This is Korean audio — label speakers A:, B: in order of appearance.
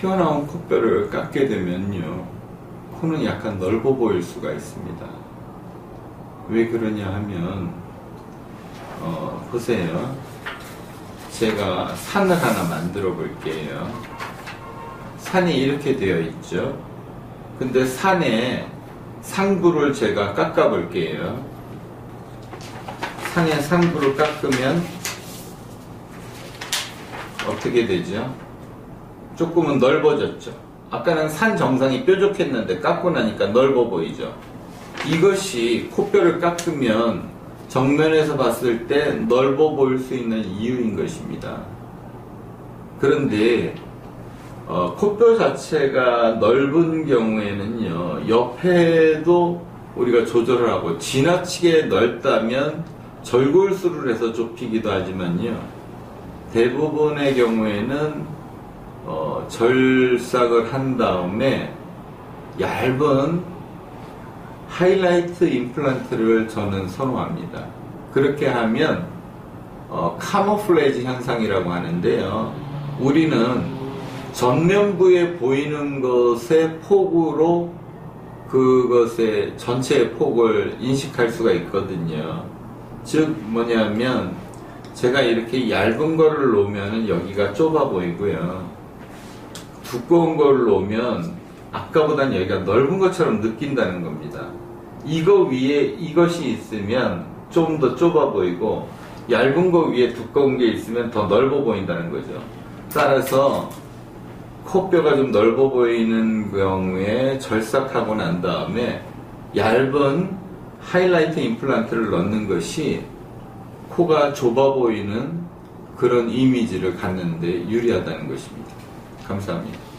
A: 튀어나온 코뼈를 깎게 되면요, 코는 약간 넓어 보일 수가 있습니다. 왜 그러냐 하면, 어, 보세요. 제가 산을 하나 만들어 볼게요. 산이 이렇게 되어 있죠. 근데 산에 상부를 제가 깎아 볼게요. 산의 상부를 깎으면 어떻게 되죠? 조금은 넓어졌죠. 아까는 산 정상이 뾰족했는데 깎고 나니까 넓어 보이죠. 이것이 코뼈를 깎으면 정면에서 봤을 때 넓어 보일 수 있는 이유인 것입니다. 그런데 어, 코뼈 자체가 넓은 경우에는요, 옆에도 우리가 조절을 하고 지나치게 넓다면 절골수를 해서 좁히기도 하지만요, 대부분의 경우에는 어, 절삭을 한 다음에 얇은 하이라이트 임플란트를 저는 선호합니다. 그렇게 하면 어, 카모플레이지 현상이라고 하는데요. 우리는 전면부에 보이는 것의 폭으로 그것의 전체의 폭을 인식할 수가 있거든요. 즉 뭐냐면 제가 이렇게 얇은 거를 놓으면 여기가 좁아 보이고요. 두꺼운 걸 놓으면 아까보단 여기가 넓은 것처럼 느낀다는 겁니다. 이거 위에 이것이 있으면 좀 더 좁아 보이고 얇은 거 위에 두꺼운 게 있으면 더 넓어 보인다는 거죠. 따라서 코뼈가 좀 넓어 보이는 경우에 절삭하고 난 다음에 얇은 하이라이트 임플란트를 넣는 것이 코가 좁아 보이는 그런 이미지를 갖는데 유리하다는 것입니다. 감사합니다.